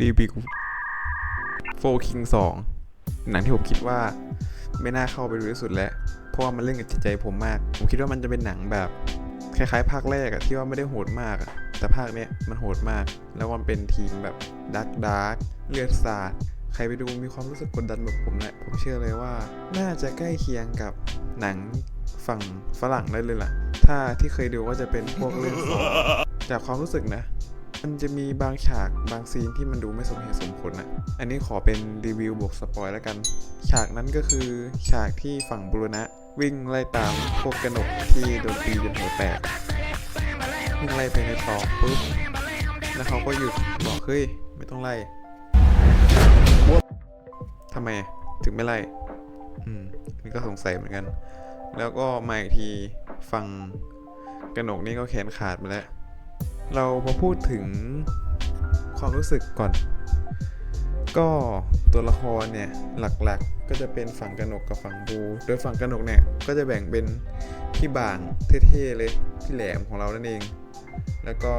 รีวิวโฟคิงสองหนังที่ผมคิดว่าไม่น่าเข้าไปดูที่สุดแล้ว เพราะว่ามันเล่นกับจิตใจผมมาก ผมคิดว่ามันจะเป็นหนังแบบ คล้ายๆ ภาคแรกอะที่ว่าไม่ได้โหดมากอะแต่ภาคเนี้ยมันโหดมาก แล้วมันเป็นทีมแบบดักดาร์กเลือดสาดใครไปดูมีความรู้สึกกดดันแบบผมแหละผมเชื่อเลยว่า น่าจะใกล้เคียงกับหนังฝั่งฝรั่งได้เลยล่ะ ถ้าที่เคยดูก็จะเป็นพวกเรื่องของจากความรู้สึกนะ มันจะมีบางฉากบางซีนที่มันดูไม่สมเหตุสมผลอะ อันนี้ขอเป็นรีวิวบวกสปอยแล้วกัน ฉากนั้นก็คือฉากที่ฝั่งบุรณะ วิ่งไล่ตามพวกกระหนกที่โดนตีจนหัวแตกวิ่งไล่ไปในตอกปุ๊บ แล้วเขาก็หยุดบอกเฮ้ยไม่ต้องไล่ทำไมถึงไม่ไล่อืมนี่ก็สงสัยเหมือนกัน แล้วก็มาอีกทีฟังกระหนกนี่ก็แขนขาดไปแล้ว เรามาพูดถึงความรู้สึกก่อน ก็ตัวละครเนี่ยหลักๆก็จะเป็นฝั่งกระหนกกับฝั่งบู โดยฝั่งกระหนกเนี่ยก็จะแบ่งเป็นพี่บางเท่ๆเลยพี่แหลมของเรานั่นเอง แล้วก็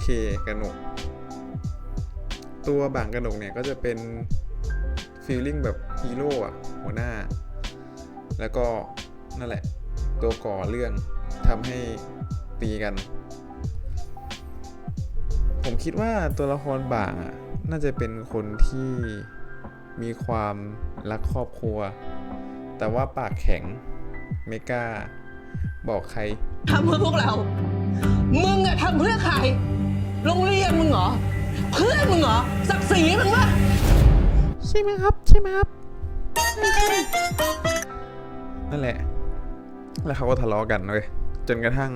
เคกระหนก ตัวบางกระหนกเนี่ยก็จะเป็นฟีลลิ่งแบบฮีโร่อะหัวหน้า แล้วก็นั่นแหละตัวก่อเรื่องทำให้ตีกัน ผมคิดว่าตัวละครบางอะน่าจะเป็นคนที่มีความรักครอบครัว แต่ว่าปากแข็งไม่กล้าบอกใครทำเพื่อพวกเรา มึงอะทำเพื่อใคร โรงเรียนมึงเหรอ เพื่อนมึงเหรอ ศักดิ์ศรีมึงวะใช่ไหมครับ ใช่ไหมครับ นั่นแหละ แล้วเขาก็ทะเลาะกันเลยจนกระทั่ง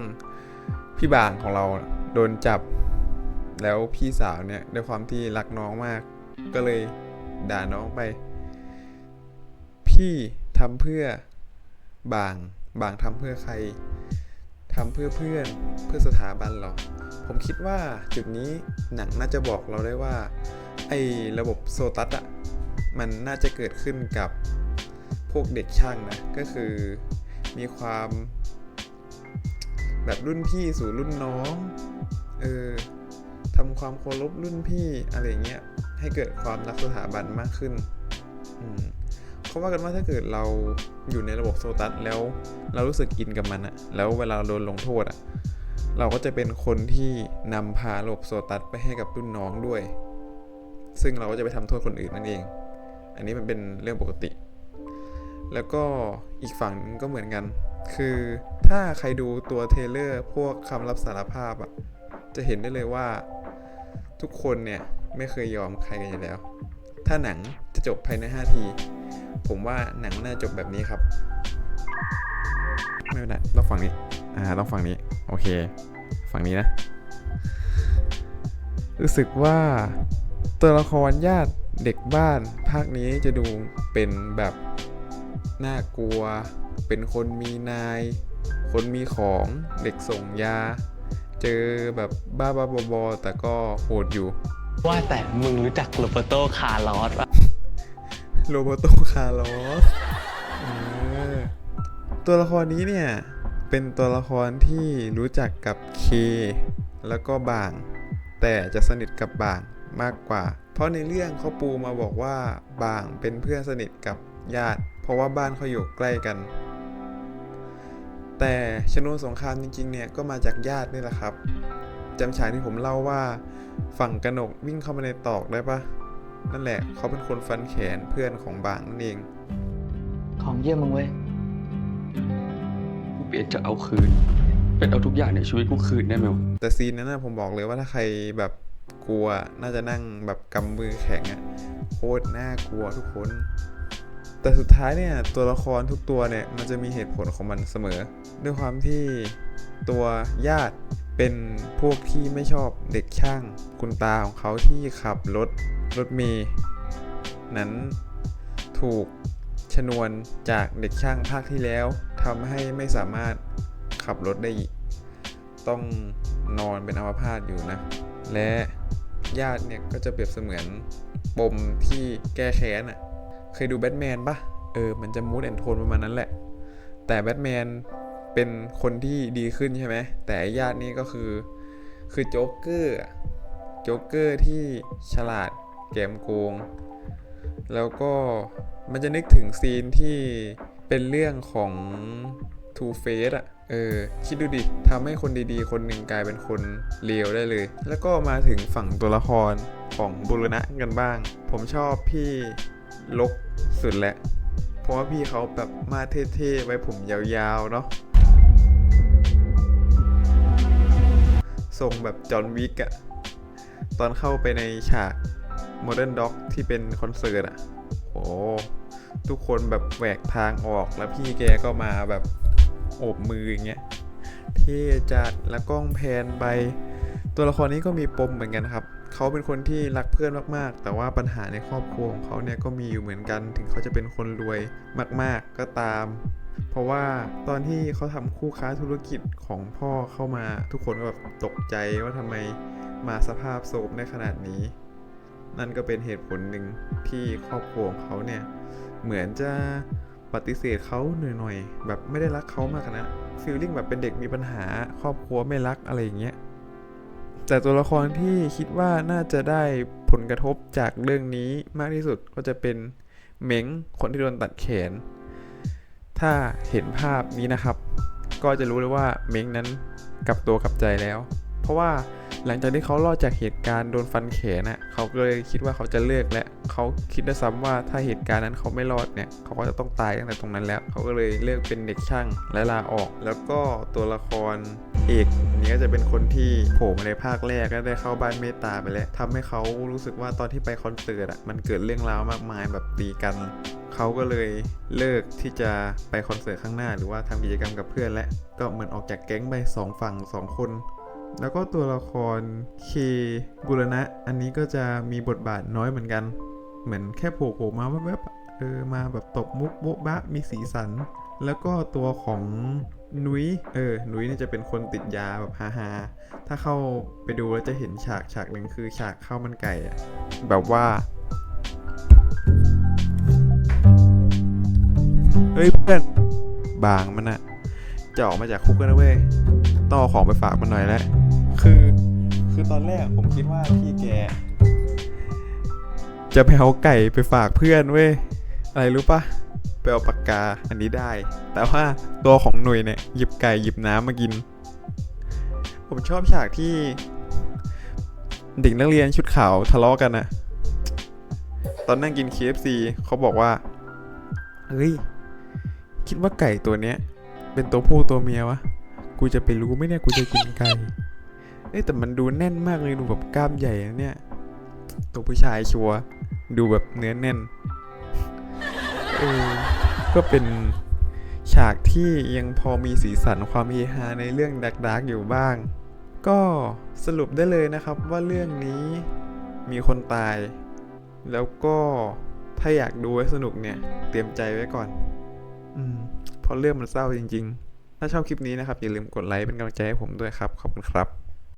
พี่บางของเราโดนจับ แล้วพี่สาวเนี่ยด้วยความที่รักน้องมาก ก็เลยด่าน้องไป พี่ทำเพื่อบางบางทำเพื่อใครทำเพื่อเพื่อนเพื่อสถาบันหรอผมคิดว่าจุดนี้หนังน่าจะบอกเราได้ว่าไอ้ระบบโซตัสอะมันน่าจะเกิดขึ้นกับพวกเด็กช่างนะ ก็คือมีความแบบรุ่นพี่สู่รุ่นน้อง เออ ทำความเคารพรุ่นพี่อะไรเงี้ยให้เกิดความรักสถาบันมากขึ้นอืมเขาว่ากันว่าถ้าเกิดเราอยู่ในระบบโซตัสแล้วเรารู้สึกอินกับมันอะแล้วเวลาโดนลงโทษอะเราก็จะเป็นคนที่นำพาระบบโซตัสไปให้กับรุ่นน้องด้วย ซึ่งเราก็จะไปทำโทษคนอื่นนั่นเอง อันนี้มันเป็นเรื่องปกติ แล้วก็อีกฝั่งนึงก็เหมือนกัน คือถ้าใครดูตัวเทเลอร์พวกคำรับสารภาพอะจะเห็นได้เลยว่า ทุกคนเนี่ยไม่เคยยอมใครกันอยู่แล้ว ถ้าหนังจะจบภายใน 5 ที ผมว่าหนังน่าจบแบบนี้ครับ ไม่เป็นไรต้องฝั่งนี้ อ่าต้องฝั่งนี้ โอเค ฝั่งนี้นะ รู้สึกว่าตัวละครญาติเด็กบ้านภาคนี้จะดูเป็นแบบน่ากลัว เป็นคนมีนาย คนมีของ เด็กส่งยา เจอแบบบ้าบ้าๆบอๆแต่ก็โหดอยู่ ว่าแต่มึงรู้จักโรเบร์โตคาร์ลอสปะโรโบโตคาร์ลอสเออตัวละครนี้เนี่ย เป็นตัวละครที่รู้จักกับเค แล้วก็บาง แต่จะสนิทกับบางมากกว่า เพราะในเรื่องเขาปูมาบอกว่าบางเป็นเพื่อนสนิทกับญาติ เพราะว่าบ้านเขาอยู่ใกล้กัน แต่ชนวนสงครามจริงๆเนี่ยก็มาจากญาตินี่แหละครับจำฉากที่ผมเล่าว่าฝั่งกนกวิ่งเข้ามาในตอกได้ปะนั่นแหละเขาเป็นคนฟันแขนเพื่อนของบางนั่นเอง ของเยี่ยมมึงเว้ยกูเปลี่ยนจะเอาคืน เป็นเอาทุกอย่างในชีวิตกูคืนได้ไหมวะแต่ซีนนั้นนะผมบอกเลยว่าถ้าใครแบบกลัวน่าจะนั่งแบบกำมือแข็งอะโคตรน่ากลัวทุกคน แต่สุดท้ายเนี่ยตัวละครทุกตัวเนี่ยมันจะมีเหตุผลของมันเสมอ ด้วยความที่ตัวญาติเป็นพวกที่ไม่ชอบเด็กช่างคุณตาของเขาที่ขับรถรถเมย์นั้นถูกชนวนจากเด็กช่างภาคที่แล้วทำให้ไม่สามารถขับรถได้อีก ต้องนอนเป็นอัมพาตอยู่นะ และญาติเนี่ยก็จะเปรียบเสมือนปมที่แก้แค้นอะ่ะ เคยดูแบทแมนปะเออ มันจะมูดแอนโทนประมาณนั้นแหละ แต่แบทแมนเป็นคนที่ดีขึ้นใช่ไหม แต่อ้ญาตินี่ก็คือ คือโจ๊กเกอร์ โจ๊กเกอร์ที่ฉลาดแกมโกง แล้วก็มันจะนึกถึงซีนที่เป็นเรื่องของ Two Face อะเออ คิดดูดิทำให้คนดีๆ คนหนึ่งกลายเป็นคนเลวได้เลย แล้วก็มาถึงฝั่งตัวละครของบุรณะกันบ้าง ผมชอบพี่ ลกสุดแหละ เพราะว่าพี่เขาแบบมาเท่ๆไว้ผมยาวๆเนาะทรงแบบจอห์นวิกอะตอนเข้าไปในฉาก Modern Dog ที่เป็นคอนเสิร์ตอะโหทุกคนแบบแหวกทางออกแล้วพี่แกก็มาแบบโอบมืออย่างเงี้ยเท่จัดแล้วกล้องแพนไป ตัวละครนี้ก็มีปมเหมือนกันครับ เขาเป็นคนที่รักเพื่อนมากๆ แต่ว่าปัญหาในครอบครัวของเขาเนี่ยก็มีอยู่เหมือนกัน ถึงเขาจะเป็นคนรวยมาก ๆ ก็ตาม เพราะว่าตอนที่เขาทำคู่ค้าธุรกิจของพ่อเข้ามาทุกคนก็แบบตกใจว่าทำไมมาสภาพโศกในขนาดนี้ นั่นก็เป็นเหตุผลหนึ่งที่ครอบครัวของเขาเนี่ยเหมือนจะปฏิเสธเขาหน่อยๆแบบไม่ได้รักเขามากนะฟีลลิ่งแบบเป็นเด็กมีปัญหา ครอบครัวไม่รักอะไรอย่างเงี้ย แต่ตัวละครที่คิดว่าน่าจะได้ผลกระทบจากเรื่องนี้มากที่สุดก็จะเป็นเม้งคนที่โดนตัดแขน ถ้าเห็นภาพนี้นะครับ ก็จะรู้เลยว่าเม้งนั้นกลับตัวกลับใจแล้ว เพราะว่าหลังจากที่เขารอดจากเหตุการณ์โดนฟันแขนน่ะเขาก็เลยคิดว่าเขาจะเลิกและเขาคิดด้วยซ้ำว่าถ้าเหตุการณ์นั้นเขาไม่รอดเนี่ยเขาก็จะต้องตายตั้งแต่ตรงนั้นแล้ว เขาก็เลยเลิกเป็นเด็กช่างและลาออก แล้วก็ตัวละคร อกอันนี้ก็จะเป็นคนที่โผล่มาในภาคแรกก็ได้เข้าบ้านเมตตาไปแล้วทำให้เขารู้สึกว่าตอนที่ไปคอนเสิร์ตอะมันเกิดเรื่องราวมากมายแบบตีกันเขาก็เลยเลิกที่จะไปคอนเสิร์ตข้างหน้า หรือว่าทำกิจกรรมกับเพื่อนและก็เหมือนออกจากแก๊งไปสองฝั่งสองคน แล้วก็ตัวละครเคบุรณะ อันนี้ก็จะมีบทบาทน้อยเหมือนกัน เหมือนแค่โผล่มาแวบๆเออมาแบบตบมุกโบ๊ะบะมีสีสัน แล้วก็ตัวของนุ้ยเออนุ้ยเนี่ยจะเป็นคนติดยาแบบฮาๆถ้าเข้าไปดูแล้วจะเห็นฉากฉากหนึ่งคือฉากข้าวมันไก่อะแบบว่าเฮ้ยเพื่อนบางมันอะจะออกมาจากคุกกันนะเว้ยต้องเอาของไปฝากมันหน่อยแหล้วคือ คือตอนแรกผมคิดว่าพี่แก จะไปเอาไก่ไปฝากเพื่อนเว้ยอะไรรู้ปะ ไปเอาปากกาอันนี้ได้ แต่ว่าตัวของหนุ่ยเนี่ยหยิบไก่หยิบน้ำมากิน ผมชอบฉากที่เด็กนักเรียนชุดขาวทะเลาะกันอะตอนนั่งกิน KFC เขาบอกว่า เฮ้ย คิดว่าไก่ตัวเนี้ย เป็นตัวผู้ตัวเมียวะ กูจะไปรู้ไหมเนี่ย กูจะกินไก่ เอ้ยแต่มันดูแน่นมากเลยดูแบบกล้ามใหญ่นะเนี่ย ตัวผู้ชายชัวร์ดูแบบเนื้อแน่น เออก็เป็นฉากที่ยังพอมีสีสันความเฮฮาในเรื่องดักๆอยู่บ้าง ก็สรุปได้เลยนะครับว่าเรื่องนี้มีคนตาย แล้วก็ถ้าอยากดูให้สนุกเนี่ย เตรียมใจไว้ก่อน อืมเพราะเรื่องมันเศร้าจริง ๆ ถ้าชอบคลิปนี้นะครับ อย่าลืมกดไลค์เป็นกำลังใจให้ผมด้วยครับ ขอบคุณครับ